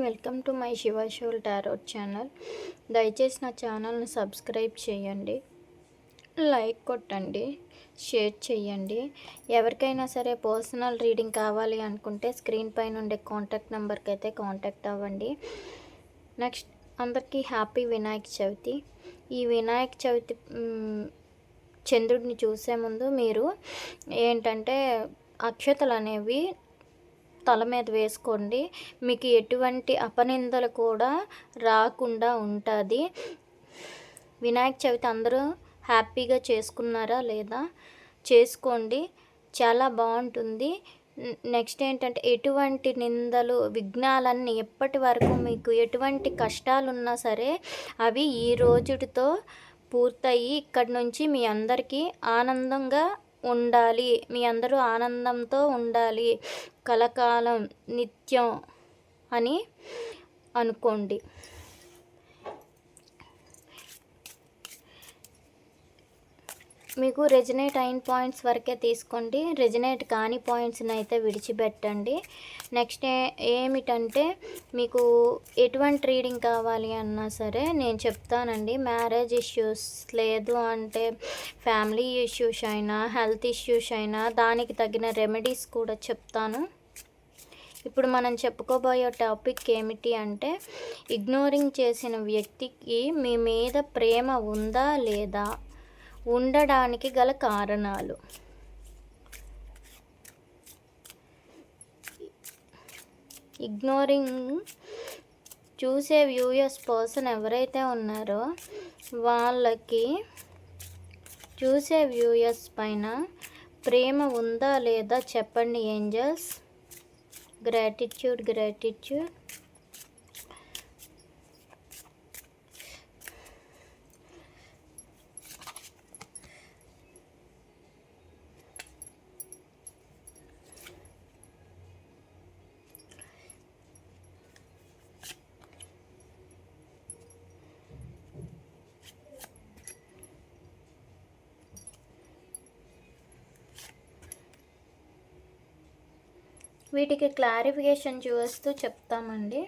Welcome to my Shiva soul tarot channel. దయచేసి నా ఛానల్ని సబ్స్క్రైబ్ చేయండి లైక్ కొట్టండి షేర్ చేయండి. ఎవరికైనా సరే పర్సనల్ రీడింగ్ కావాలి అనుకుంటే స్క్రీన్ పైన ఉండే కాంటాక్ట్ నెంబర్కి అయితే కాంటాక్ట్ అవ్వండి. నెక్స్ట్ అందరికీ హ్యాపీ వినాయక చవితి. ఈ వినాయక చవితి చంద్రుడిని చూసే ముందు మీరు ఏంటంటే అక్షతలు అనేవి తల మీద వేసుకోండి. మీకు ఎటువంటి అపనిందలు కూడా రాకుండా ఉంటుంది. వినాయక చవితి అందరూ హ్యాపీగా చేసుకున్నారా లేదా? చేసుకోండి. చాలా బాగుంటుంది. నెక్స్ట్ ఏంటంటే ఎటువంటి నిందలు విఘ్నాలన్నీ ఎప్పటి వరకు మీకు ఎటువంటి కష్టాలు ఉన్నా సరే అవి ఈ రోజుటితో పూర్తయి ఇక్కడి నుంచి మీ అందరికీ ఆనందంగా ఉండాలి. మీ అందరూ ఆనందంతో ఉండాలి. కలకాలం నిత్యం అని అనుకోండి. మీకు రెజినేట్ అయిన పాయింట్స్ వరకే తీసుకోండి. రెజినేట్ కాని పాయింట్స్ని అయితే విడిచిపెట్టండి. నెక్స్ట్ ఏమిటంటే మీకు ఎటువంటి రీడింగ్ కావాలి అన్నా సరే నేను చెప్తానండి. మ్యారేజ్ ఇష్యూస్ లేదు అంటే ఫ్యామిలీ ఇష్యూస్ అయినా హెల్త్ ఇష్యూస్ అయినా దానికి తగిన రెమెడీస్ కూడా చెప్తాను. ఇప్పుడు మనం చెప్పుకోబోయే టాపిక్ ఏమిటి అంటే ఇగ్నోరింగ్ చేసిన వ్యక్తికి మీ మీద ప్రేమ ఉందా లేదా? ఉండడానికి గల కారణాలు. ఇగ్నోరింగ్ చూసే వ్యూయర్స్ పర్సన్ ఎవరైతే ఉన్నారో వాళ్ళకి చూసే వ్యూయర్స్ పైన ప్రేమ ఉందా లేదా చెప్పండి ఏంజల్స్? Gratitude gratitude. వీటికి క్లారిఫికేషన్ చూస్తూ చెప్తామండి.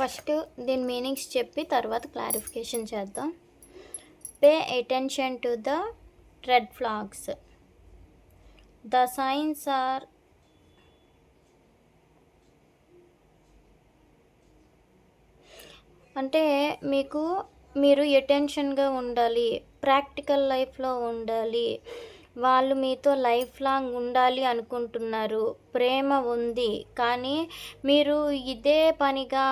ఫస్ట్ దీని మీనింగ్స్ చెప్పి తర్వాత క్లారిఫికేషన్ చేద్దాం. Pay attention to the red flags. The signs are అంటే మీకు మీరు ఎటెన్షన్గా ఉండాలి ప్రాక్టికల్ లైఫ్లో ఉండాలి వాళ్ళు మీతో లైఫ్ లాంగ్ ఉండాలి అనుకుంటున్నారు ప్రేమ ఉంది కానీ మీరు ఇదే పనిగా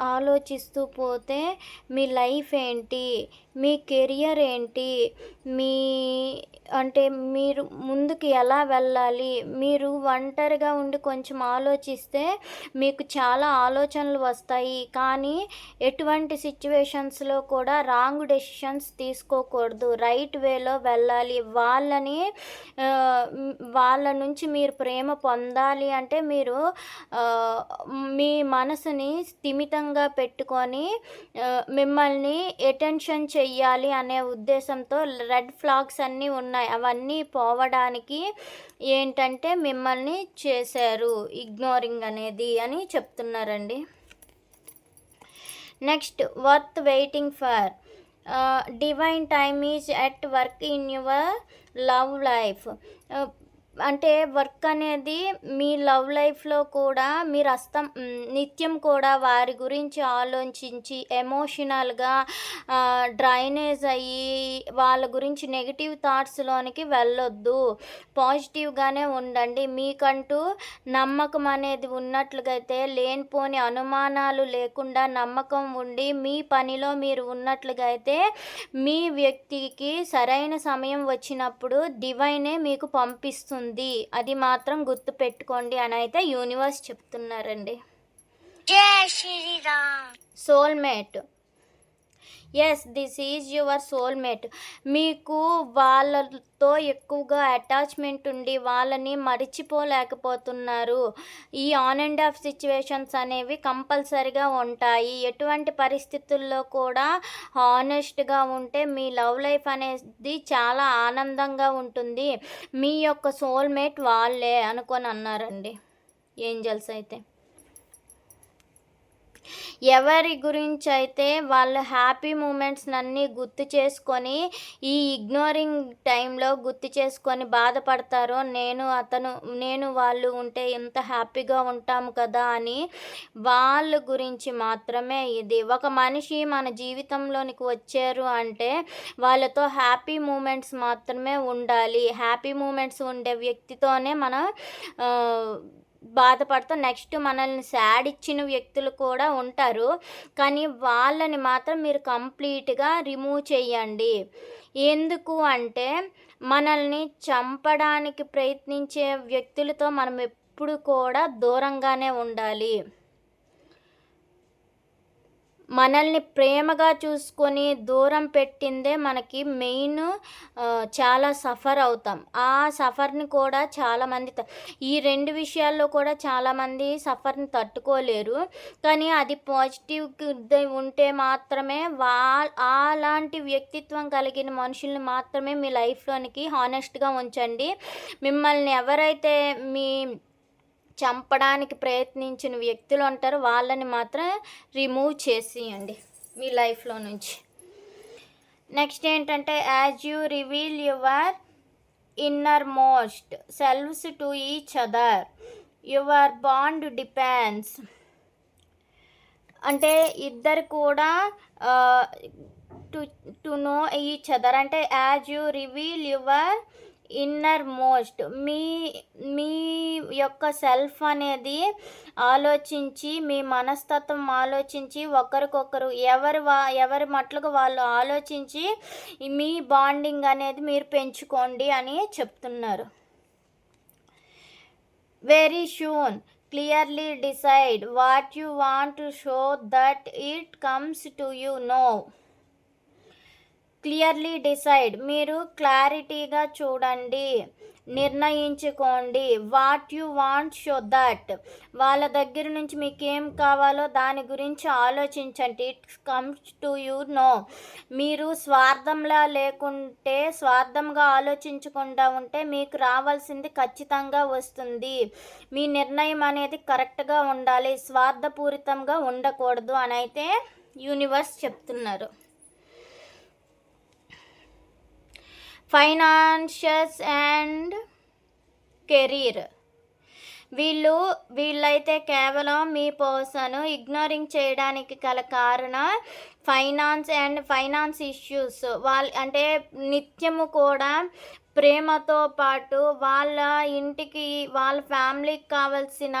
ఆలోచిస్తూ పోతే మీ లైఫ్ ఏంటి? మీ కెరియర్ ఏంటి? మీ అంటే మీరు ముందుకు ఎలా వెళ్ళాలి? మీరు ఒంటరిగా ఉండి కొంచెం ఆలోచిస్తే మీకు చాలా ఆలోచనలు వస్తాయి. కానీ ఎటువంటి సిచ్యువేషన్స్లో కూడా రాంగ్ డెసిషన్స్ తీసుకోకూడదు. రైట్ వేలో వెళ్ళాలి. వాళ్ళని వాళ్ళ నుంచి మీరు ప్రేమ పొందాలి అంటే మీరు మీ మనసుని స్థిమితంగా పెట్టుకొని మిమ్మల్ని అటెన్షన్ చెయ్యాలి అనే ఉద్దేశంతో రెడ్ ఫ్లాగ్స్ అన్నీ ఉన్నాయి. అవన్నీ పోవడానికి ఏంటంటే మిమ్మల్ని చేశారు ఇగ్నోరింగ్ అనేది అని చెప్తున్నారండి. Next worth waiting for. Divine time is at work in your love life. అంటే వర్క్ అనేది మీ లవ్ లైఫ్లో కూడా మీరు అస్తం నిత్యం కూడా వారి గురించి ఆలోచించి ఎమోషనల్గా డ్రైనేజ్ అయ్యి వాళ్ళ గురించి నెగిటివ్ థాట్స్లోనికి వెళ్ళొద్దు. పాజిటివ్గానే ఉండండి. మీకంటూ నమ్మకం అనేది ఉన్నట్లుగా అయితే లేనిపోని అనుమానాలు లేకుండా నమ్మకం ఉండి మీ పనిలో మీరు ఉన్నట్లుగా అయితే మీ వ్యక్తికి సరైన సమయం వచ్చినప్పుడు డివైనే మీకు పంపిస్తుంది. అది మాత్రం గుర్తు పెట్టుకోండి అని అయితే యూనివర్స్ చెప్తున్నారండి. Jai Shriram. Soulmate yes this is your soulmate మీకు వాళ్ళతో ఎక్కువగా అటాచ్మెంట్ ఉండి వాళ్ళని మరిచిపోలేకపోతున్నారు. ఈ ఆన్ అండ్ ఆఫ్ సిచ్యువేషన్స్ అనేవి కంపల్సరిగా ఉంటాయి. ఎటువంటి పరిస్థితుల్లో కూడా హానెస్ట్గా ఉంటే మీ లవ్ లైఫ్ అనేది చాలా ఆనందంగా ఉంటుంది. మీ యొక్క సోల్మేట్ వాళ్ళే అనుకొని అన్నారండి. ఏంజల్స్ అయితే. ఎవరి గురించి అయితే వాళ్ళ హ్యాపీ మూమెంట్స్ అన్నీ గుర్తు చేసుకొని ఈ ఇగ్నోరింగ్ టైంలో గుర్తు చేసుకొని బాధపడతారో నేను అతను నేను వాళ్ళు ఉంటే ఎంత హ్యాపీగా ఉంటాము కదా అని వాళ్ళ గురించి మాత్రమే ఇది. ఒక మనిషి మన జీవితంలోనికి వచ్చారు అంటే వాళ్ళతో హ్యాపీ మూమెంట్స్ మాత్రమే ఉండాలి. హ్యాపీ మూమెంట్స్ ఉండే వ్యక్తితోనే మన బాధపడుతూ నెక్స్ట్ మనల్ని శాడ్ ఇచ్చిన వ్యక్తులు కూడా ఉంటారు. కానీ వాళ్ళని మాత్రం మీరు కంప్లీట్గా రిమూవ్ చేయండి ఎందుకు అంటే మనల్ని చంపడానికి ప్రయత్నించే వ్యక్తులతో మనం ఎప్పుడు కూడా దూరంగానే ఉండాలి. మనల్ని ప్రేమగా చూసుకొని దూరం పెట్టిందే మనకి మెయిన్ చాలా సఫర్ అవుతాం. ఆ సఫర్ని కూడా చాలామంది ఈ రెండు విషయాల్లో కూడా చాలామంది సఫర్ని తట్టుకోలేరు. కానీ అది పాజిటివ్ ఉంటే మాత్రమే వా అలాంటి వ్యక్తిత్వం కలిగిన మనుషుల్ని మాత్రమే మీ లైఫ్లోనికి హానెస్ట్గా ఉంచండి. మిమ్మల్ని ఎవరైతే మీ చంపడానికి ప్రయత్నించిన వ్యక్తులు ఉంటారు వాళ్ళని మాత్రం రిమూవ్ చేసేయండి మీ లైఫ్లో నుంచి. నెక్స్ట్ ఏంటంటే as you reveal your innermost selves to each other your bond depends అంటే ఇద్దరు కూడా to to know each other అంటే as you reveal your innermost మీ మీ యొక్క సెల్ఫ్ అనేది ఆలోచించి మీ మనస్తత్వం ఆలోచించి ఒకరికొకరు ఎవరు వా ఎవరి మట్లకు వాళ్ళు ఆలోచించి మీ బాండింగ్ అనేది మీరు పెంచుకోండి అని చెప్తున్నారు. Very soon clearly decide what you want to show that it comes to you know clearly decide. మీరు క్లారిటీగా చూడండి నిర్ణయించుకోండి. What you want show that. వాళ్ళ దగ్గర నుంచి మీకు ఏం కావాలో దాని గురించి ఆలోచించండి. It comes to you know. మీరు స్వార్థంలా లేకుంటే స్వార్థంగా ఆలోచించకుండా ఉంటే మీకు రావాల్సింది ఖచ్చితంగా వస్తుంది. మీ నిర్ణయం అనేది కరెక్ట్గా ఉండాలి. స్వార్థపూరితంగా ఉండకూడదు అని అయితే యూనివర్స్ చెప్తున్నారు. Financials and career. వీళ్ళు వీళ్ళైతే కేవలం మీ పర్సన్ ఇగ్నోరింగ్ చేయడానికి గల కారణం ఫైనాన్స్ అండ్ ఫైనాన్స్ ఇష్యూస్. వాళ్ళ అంటే నిత్యము కూడా ప్రేమతో పాటు వాళ్ళ ఇంటికి వాళ్ళ ఫ్యామిలీకి కావాల్సిన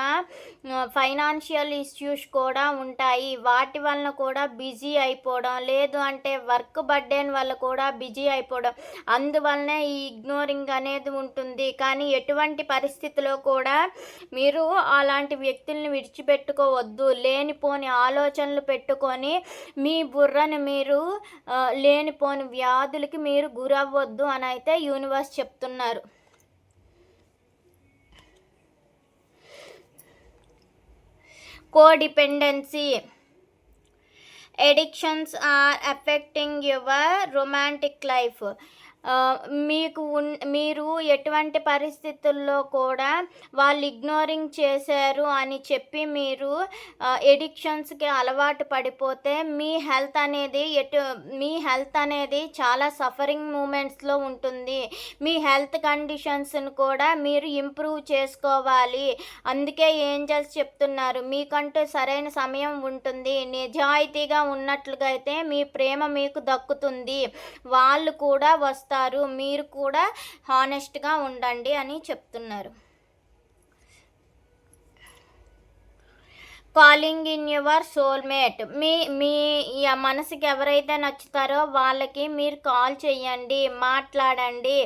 ఫైనాన్షియల్ ఇష్యూస్ కూడా ఉంటాయి. వాటి వలన కూడా బిజీ అయిపోవడం లేదు అంటే వర్క్ బర్డెన్ వల్ల కూడా బిజీ అయిపోవడం. అందువలనే ఈ ఇగ్నోరింగ్ అనేది ఉంటుంది. కానీ ఎటువంటి పరిస్థితిలో కూడా మీరు అలాంటి వ్యక్తుల్ని విడిచిపెట్టుకోవద్దు. లేనిపోని ఆలోచనలు పెట్టుకొని మీ బుర్రను మీరు లేనిపోని వ్యాధులకి మీరు గురవ్వద్దు అని అయితే శ్రీనివాస్ చెప్తున్నారు. Codependency. Addictions are affecting your romantic life మీకు ఉన్ మీరు ఎటువంటి పరిస్థితుల్లో కూడా వాళ్ళు ఇగ్నోరింగ్ చేశారు అని చెప్పి మీరు ఎడిక్షన్స్కి అలవాటు పడిపోతే మీ హెల్త్ అనేది ఎటు మీ హెల్త్ అనేది చాలా సఫరింగ్ మూమెంట్స్లో ఉంటుంది. మీ హెల్త్ కండిషన్స్ని కూడా మీరు ఇంప్రూవ్ చేసుకోవాలి. అందుకే ఏంజల్స్ చెప్తున్నారు. మీకంటూ సరైన సమయం ఉంటుంది. నిజాయితీగా ఉన్నట్లుగా అయితే మీ ప్రేమ మీకు దక్కుతుంది. వాళ్ళు కూడా వస్తు వస్తారు మీరు కూడా హానెస్ట్గా ఉండండి అని చెప్తున్నారు. కాలింగ్ ఇన్ యువర్ సోల్మేట్ మీ మీ మనసుకి ఎవరైతే నచ్చుతారో వాళ్ళకి మీరు కాల్ చేయండి మాట్లాడండి.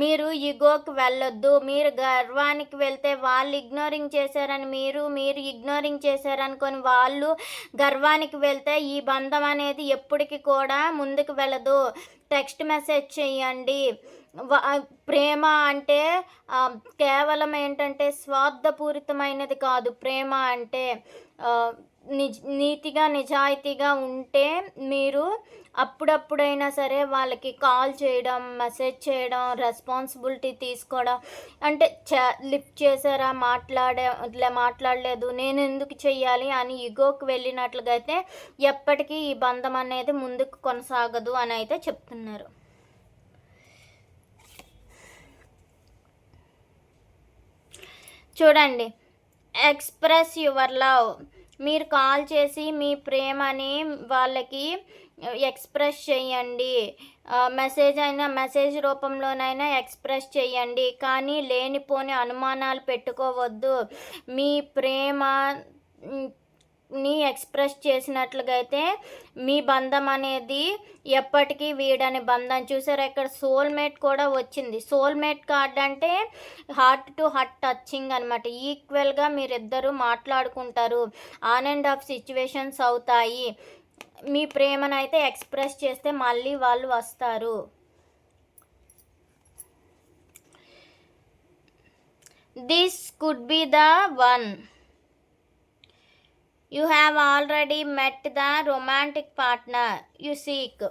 మీరు ఇగోకి వెళ్ళొద్దు. మీరు గర్వానికి వెళ్తే వాళ్ళు ఇగ్నోరింగ్ చేశారని మీరు మీరు ఇగ్నోరింగ్ చేశారనుకొని వాళ్ళు గర్వానికి వెళ్తే ఈ బంధం అనేది ఎప్పటికీ కూడా ముందుకు వెళ్ళదు. టెక్స్ట్ మెసేజ్ చేయండి. ప్రేమ అంటే కేవలం ఏంటంటే స్వార్థపూరితమైనది కాదు. ప్రేమ అంటే నిజ నీతిగా నిజాయితీగా ఉంటే మీరు అప్పుడప్పుడైనా సరే వాళ్ళకి కాల్ చేయడం మెసేజ్ చేయడం రెస్పాన్సిబిలిటీ తీసుకోవడం అంటే చ లిఫ్ట్ చేశారా మాట్లాడే ఇట్లా మాట్లాడలేదు నేను ఎందుకు చెయ్యాలి అని ఇగోకి వెళ్ళినట్లుగా అయితే ఎప్పటికీ ఈ బంధం అనేది ముందుకు కొనసాగదు అని అయితే చెప్తున్నారు. చూడండి. Express your love. మీరు కాల్ చేసి మీ ప్రేమని వాళ్ళకి ఎక్స్ప్రెస్ చేయండి. మెసేజ్ అయినా మెసేజ్ రూపంలోనైనా ఎక్స్ప్రెస్ చేయండి. కానీ లేనిపోని అనుమానాలు పెట్టుకోవద్దు. మీ ప్రేమ ని ఎక్స్ప్రెస్ చేసినట్లుగా అయితే మీ బంధం అనేది ఎప్పటికీ వీడని బంధం. చూసారు ఇక్కడ సోల్మేట్ కూడా వచ్చింది. సోల్మేట్ కార్డ్ అంటే హార్ట్ టు హార్ట్ టచింగ్ అనమాట ఈక్వల్గా మీరిద్దరూ మాట్లాడుకుంటారు. ఆన్ అండ్ ఆఫ్ సిచ్యువేషన్స్ అవుతాయి. మీ ప్రేమను అయితే ఎక్స్ప్రెస్ చేస్తే మళ్ళీ వాళ్ళు వస్తారు. This could be the one you have already met the romantic partner you seek.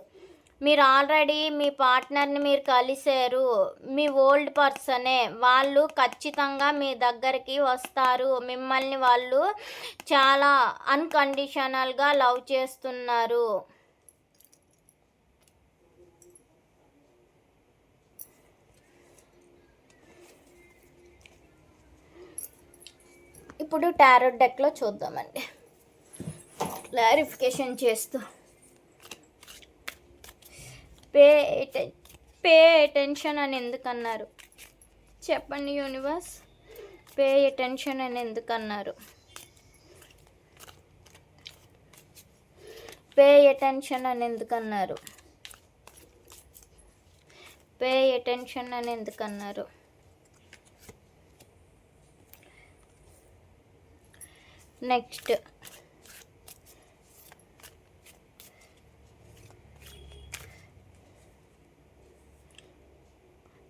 మీరు ఆల్రెడీ మీ పార్ట్నర్ని మీరు కలిసారు మీ ఓల్డ్ పర్సనే. వాళ్ళు ఖచ్చితంగా మీ దగ్గరికి వస్తారు. మిమ్మల్ని వాళ్ళు చాలా అన్కండిషనల్గా లవ్ చేస్తున్నారు. ఇప్పుడు టారో డెక్లో చూద్దామండి. క్లారిఫికేషన్ చేస్తూ. పే పే అటెన్షన్ అని ఎందుకన్నారు? చెప్పండి యూనివర్స్. పే అటెన్షన్ అని ఎందుకన్నారు? పే అటెన్షన్ అని ఎందుకన్నారు? పే అటెన్షన్ అని ఎందుకన్నారు? నెక్స్ట్.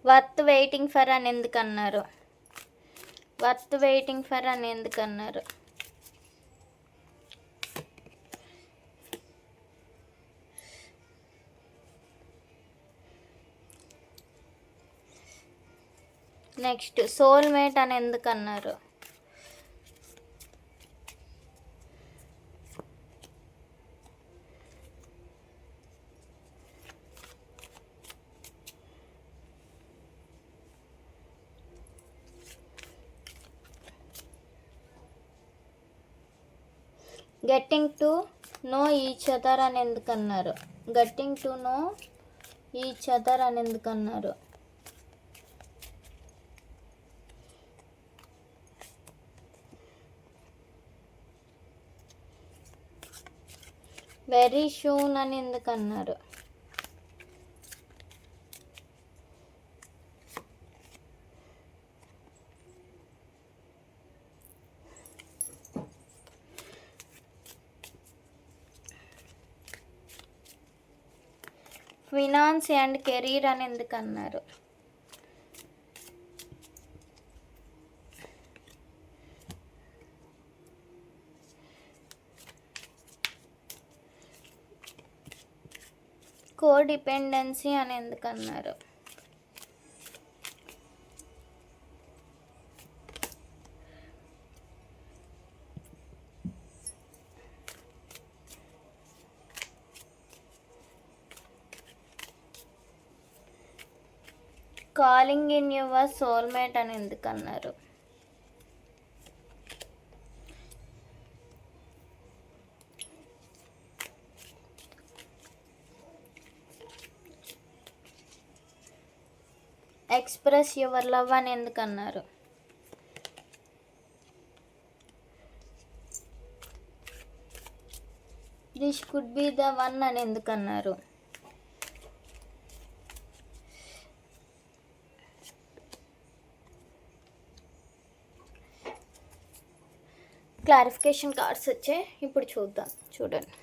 వర్త్ వెయిటింగ్ ఫర్ అని ఎందుకన్నారు? వర్త్ వెయిటింగ్ ఫర్ అని ఎందుకన్నారు? నెక్స్ట్ సోల్మేట్ అని ఎందుకన్నారు? Getting to know each other అని ఎందుకన్నారు? Getting to know each other అని ఎందుకన్నారు? వెరీ షూన్ అని ఎందుకన్నారు? ఫినాన్స్ అండ్ కెరీర్ అని ఎందుకు అన్నారు? కోడిపెండెన్సీ అని ఎందుకు కాలింగ్ ఇన్ యువర్ సోల్మేట్ అని ఎందుకు అన్నారు? ఎక్స్ప్రెస్ యువర్ లవ్ అని ఎందుకు అన్నారు? This could be the one అని ఎందుకన్నారు క్లారిఫికేషన్ కార్డ్స్ వచ్చాయి ఇప్పుడు చూద్దాం. చూడండి.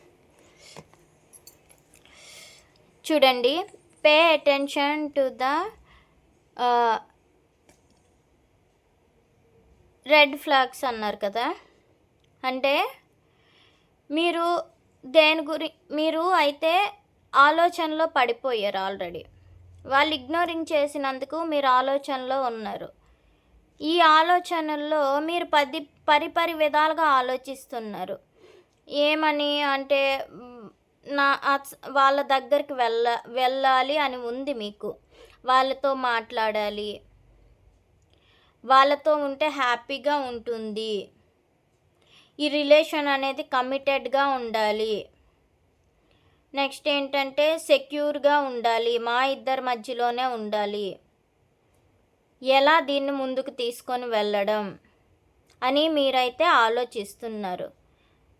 చూడండి. Pay attention to the red flags అన్నారు కదా. అంటే మీరు దేని గురి మీరు అయితే ఆలోచనలో పడిపోయారు ఆల్రెడీ. వాళ్ళు ఇగ్నోరింగ్ చేసినందుకు మీరు ఆలోచనలో ఉన్నారు. ఈ ఆలోచనల్లో మీరు పది పరిపరి విధాలుగా ఆలోచిస్తున్నారు. ఏమని అంటే నా వాళ్ళ దగ్గరికి వెళ్ళ వెళ్ళాలి అని ఉంది మీకు. వాళ్ళతో మాట్లాడాలి. వాళ్ళతో ఉంటే హ్యాపీగా ఉంటుంది. ఈ రిలేషన్ అనేది కమిటెడ్గా ఉండాలి. నెక్స్ట్ ఏంటంటే సెక్యూర్గా ఉండాలి. మా ఇద్దరి మధ్యలోనే ఉండాలి. ఎలా దీన్ని ముందుకు తీసుకొని వెళ్ళడం అని మీరైతే ఆలోచిస్తున్నారు.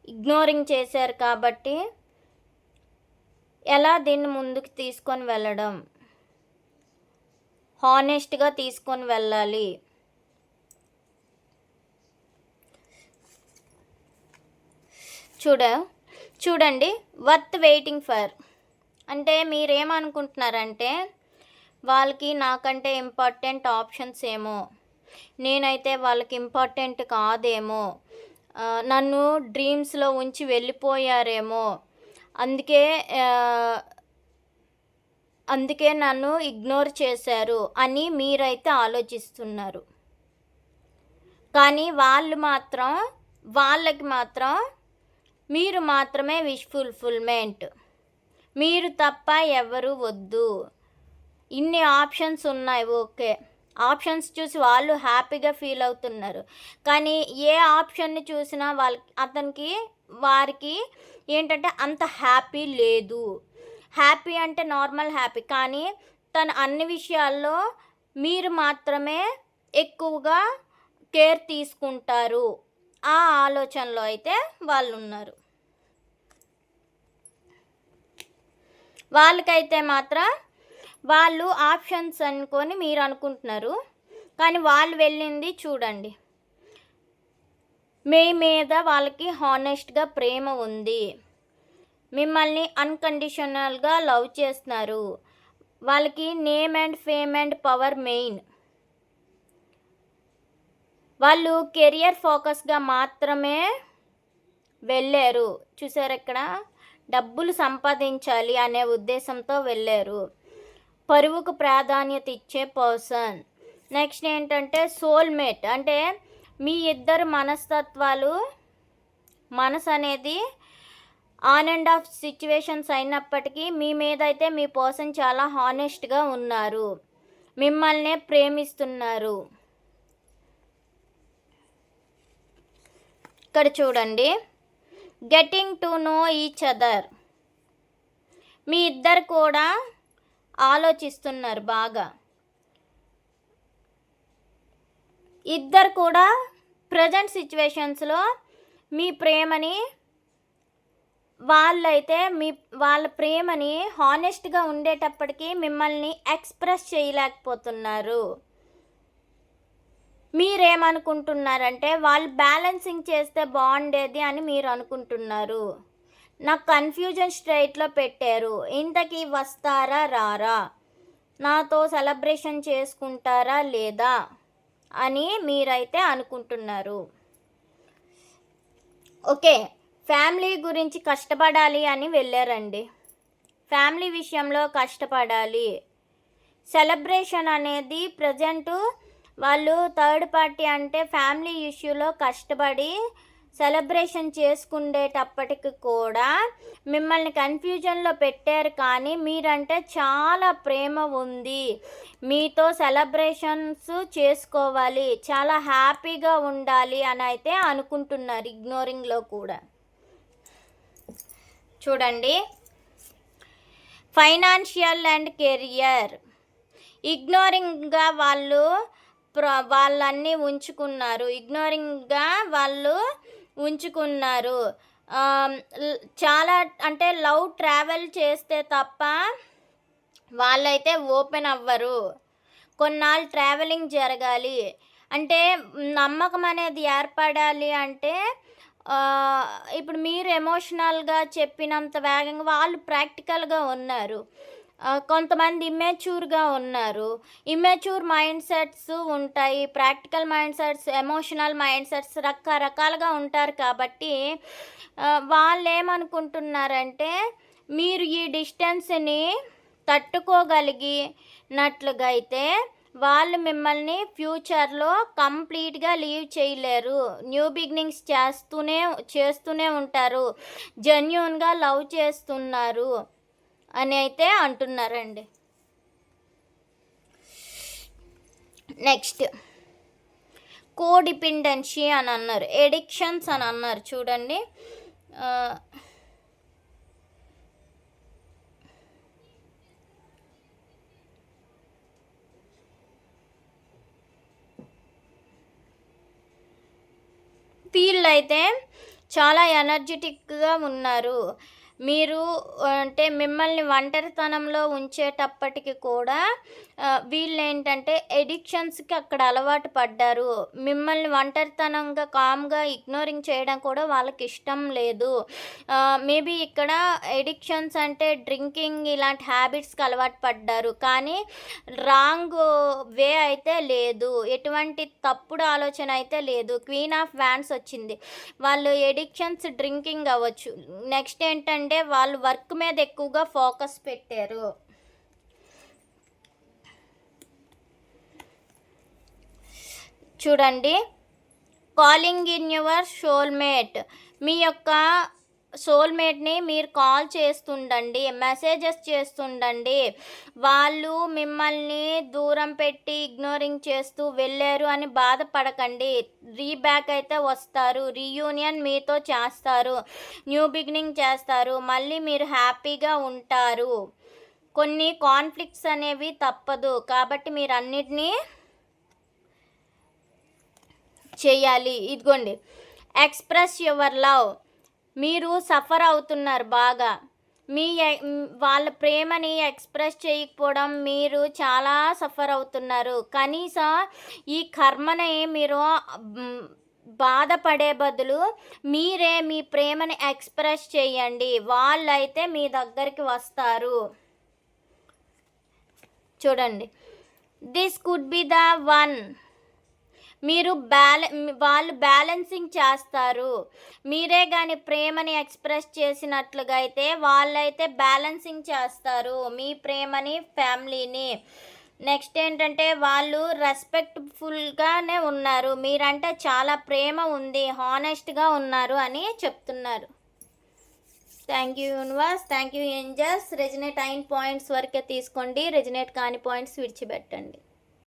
ఇగ్నోరింగ్ చేశారు కాబట్టి ఎలా దీన్ని ముందుకు తీసుకొని వెళ్ళడం? హానెస్ట్గా తీసుకొని వెళ్ళాలి. చూడ? చూడండి వర్త్ వెయిటింగ్ ఫర్ అంటే మీరేమనుకుంటున్నారంటే వాళ్ళకి నాకంటే ఇంపార్టెంట్ ఆప్షన్స్ ఏమో. నేనైతే వాళ్ళకి ఇంపార్టెంట్ కాదేమో. నన్ను డ్రీమ్స్లో ఉంచి వెళ్ళిపోయారేమో. అందుకే అందుకే నన్ను ఇగ్నోర్ చేశారు అని మీరైతే ఆలోచిస్తున్నారు. కానీ వాళ్ళు మాత్రం వాళ్ళకి మాత్రం మీరు మాత్రమే విష్ ఫుల్ఫిల్మెంట్ మీరు తప్ప ఎవరు వద్దు. ఇన్ని ఆప్షన్స్ ఉన్నాయి ఓకే. ఆప్షన్స్ చూసి వాళ్ళు హ్యాపీగా ఫీల్ అవుతున్నారు. కానీ ఏ ఆప్షన్ని చూసినా వాళ్ళకి అతనికి వారికి ఏంటంటే అంత హ్యాపీ లేదు. హ్యాపీ అంటే నార్మల్ హ్యాపీ. కానీ తన అన్ని విషయాల్లో మీరు మాత్రమే ఎక్కువగా కేర్ తీసుకుంటారు. ఆ ఆలోచనలో అయితే వాళ్ళు ఉన్నారు వాళ్ళకైతే మాత్రం వాళ్ళు ఆప్షన్స్ అనుకొని మీరు అనుకుంటున్నారు. కానీ వాళ్ళు వెళ్ళింది చూడండి. మీ మీద వాళ్ళకి హానెస్ట్గా ప్రేమ ఉంది. మిమ్మల్ని అన్కండిషనల్గా లవ్ చేస్తున్నారు. వాళ్ళకి name and fame and power main వాళ్ళు కెరియర్ ఫోకస్గా మాత్రమే వెళ్ళారు. చూసారు ఇక్కడ డబ్బులు సంపాదించాలి అనే ఉద్దేశంతో వెళ్ళారు. పరువుకు ప్రాధాన్యత ఇచ్చే పర్సన్. నెక్స్ట్ ఏంటంటే సోల్మేట్. అంటే మీ ఇద్దరు మనస్తత్వాలు మనసు అనేది ఆన్ అండ్ ఆఫ్ సిచ్యువేషన్స్ అయినప్పటికీ మీ మీద అయితే మీ పర్సన్ చాలా హానెస్ట్గా ఉన్నారు. మిమ్మల్నే ప్రేమిస్తున్నారు. ఇక్కడ చూడండి. Getting to know each other మీ ఇద్దరు కూడా ఆలోచిస్తున్నారు బాగా. ఇద్దరు కూడా ప్రజెంట్ సిచ్యువేషన్స్లో మీ ప్రేమని వాళ్ళైతే మీ వాళ్ళ ప్రేమని హానెస్ట్గా ఉండేటప్పటికీ మిమ్మల్ని ఎక్స్ప్రెస్ చేయలేకపోతున్నారు. మీరేమనుకుంటున్నారంటే వాళ్ళు బ్యాలెన్సింగ్ చేస్తే బాగుండేది అని మీరు అనుకుంటున్నారు. నాకు కన్ఫ్యూజన్ స్ట్రైట్లో పెట్టారు. ఇంతకీ వస్తారా రారా? నాతో సెలబ్రేషన్ చేసుకుంటారా లేదా? అని మీరైతే అనుకుంటున్నారు. ఓకే ఫ్యామిలీ గురించి కష్టపడాలి అని వెళ్ళారండి. ఫ్యామిలీ విషయంలో కష్టపడాలి. సెలబ్రేషన్ అనేది ప్రజెంటు వాళ్ళు థర్డ్ పార్టీ అంటే ఫ్యామిలీ ఇష్యూలో కష్టపడి సెలబ్రేషన్ చేసుకునేటప్పటికి కూడా మిమ్మల్ని కన్ఫ్యూజన్లో పెట్టారు కానీ మీరంటే చాలా ప్రేమ ఉంది. మీతో సెలబ్రేషన్స్ చేసుకోవాలి చాలా హ్యాపీగా ఉండాలి అని అయితే అనుకుంటున్నారు ఇగ్నోరింగ్లో కూడా. చూడండి. Financial and career. ఇగ్నోరింగ్గా వాళ్ళు ప్ర వాళ్ళన్నీ ఉంచుకున్నారు. ఇగ్నోరింగ్గా వాళ్ళు ఉంచుకున్నారు. చాలా అంటే లవ్ ట్రావెల్ చేస్తే తప్ప వాళ్ళైతే ఓపెన్ అవ్వరు. కొన్నాళ్ళు ట్రావెలింగ్ జరగాలి. అంటే నమ్మకం అనేది ఏర్పడాలి అంటే ఇప్పుడు మీరు ఎమోషనల్గా చెప్పినంత వేగంగా వాళ్ళు ప్రాక్టికల్గా ఉన్నారు. కొంతమంది ఇమ్మెచ్యూర్గా ఉన్నారు. ఇమ్మెచ్యూర్ మైండ్ సెట్స్ ఉంటాయి practical mindsets emotional mindsets రకరకాలుగా ఉంటారు కాబట్టి వాళ్ళు ఏమనుకుంటున్నారంటే మీరు ఈ డిస్టెన్స్ని తట్టుకోగలిగినట్లుగా అయితే వాళ్ళు మిమ్మల్ని ఫ్యూచర్లో కంప్లీట్గా లీవ్ చేయలేరు. న్యూ బిగినింగ్స్ చేస్తూనే చేస్తూనే ఉంటారు. జెన్యున్గా లవ్ చేస్తున్నారు. అని అయితే అంటున్నారండి. నెక్స్ట్. కోడిపెండెన్సీ అని అన్నారు. ఎడిక్షన్స్ అని అన్నారు. చూడండి. ఆ, వీళ్ళు అయితే చాలా ఎనర్జెటిక్గా ఉన్నారు. మీరు అంటే మిమ్మల్ని ఒంటరితనంలో ఉంచేటప్పటికి కూడా వీళ్ళు ఏంటంటే ఎడిక్షన్స్కి అక్కడ అలవాటు పడ్డారు. మిమ్మల్ని ఒంటరితనంగా కామ్గా ఇగ్నోరింగ్ చేయడం కూడా వాళ్ళకి ఇష్టం లేదు. మేబీ ఇక్కడ ఎడిక్షన్స్ అంటే డ్రింకింగ్ ఇలాంటి హ్యాబిట్స్కి అలవాటు పడ్డారు. కానీ రాంగ్ వే అయితే లేదు. ఎటువంటి తప్పుడు ఆలోచన అయితే లేదు. క్వీన్ ఆఫ్ వ్యాన్స్ వచ్చింది. వాళ్ళు ఎడిక్షన్స్ డ్రింకింగ్ అవ్వచ్చు. నెక్స్ట్ ఏంటంటే వాళ్ళు వర్క్ మీద ఎక్కువగా ఫోకస్ పెట్టారు. చూడండి. Calling in your soulmate. మీ యొక్క సోల్మేట్ని మీరు కాల్ చేస్తుండండి మెసేజెస్ చేస్తుండండి. వాళ్ళు మిమ్మల్ని దూరం పెట్టి ఇగ్నోరింగ్ చేస్తూ వెళ్ళారు అని బాధపడకండి. రీబ్యాక్ అయితే వస్తారు రీయూనియన్ మీతో చేస్తారు న్యూ బిగినింగ్ చేస్తారు మళ్ళీ మీరు హ్యాపీగా ఉంటారు. కొన్ని కాన్ఫ్లిక్ట్స్ అనేవి తప్పదు కాబట్టి మీరు అన్నిటినీ చేయాలి. ఇదిగోండి. ఎక్స్ప్రెస్ యువర్ లవ్ మీరు సఫర్ అవుతున్నారు బాగా. మీ వాళ్ళ ప్రేమని ఎక్స్ప్రెస్ చేయకపోవడం మీరు చాలా సఫర్ అవుతున్నారు. కనీసం ఈ కర్మని మీరు బాధపడే బదులు మీరే మీ ప్రేమని ఎక్స్ప్రెస్ చేయండి. వాళ్ళైతే మీ దగ్గరికి వస్తారు. చూడండి. This could be the one మీరు బ్యాల వాళ్ళు బ్యాలెన్సింగ్ చేస్తారు. మీరే కానీ ప్రేమని ఎక్స్ప్రెస్ చేసినట్లుగా అయితే వాళ్ళైతే బ్యాలెన్సింగ్ చేస్తారు. మీ ప్రేమని ఫ్యామిలీని నెక్స్ట్ ఏంటంటే వాళ్ళు రెస్పెక్ట్ఫుల్గానే ఉన్నారు. మీరంటే చాలా ప్రేమ ఉంది హానెస్ట్గా ఉన్నారు అని చెప్తున్నారు. Thank you universe thank you angels resonate అయిన పాయింట్స్ వరకే తీసుకోండి. రెజినేట్ కాని పాయింట్స్ విడిచిపెట్టండి.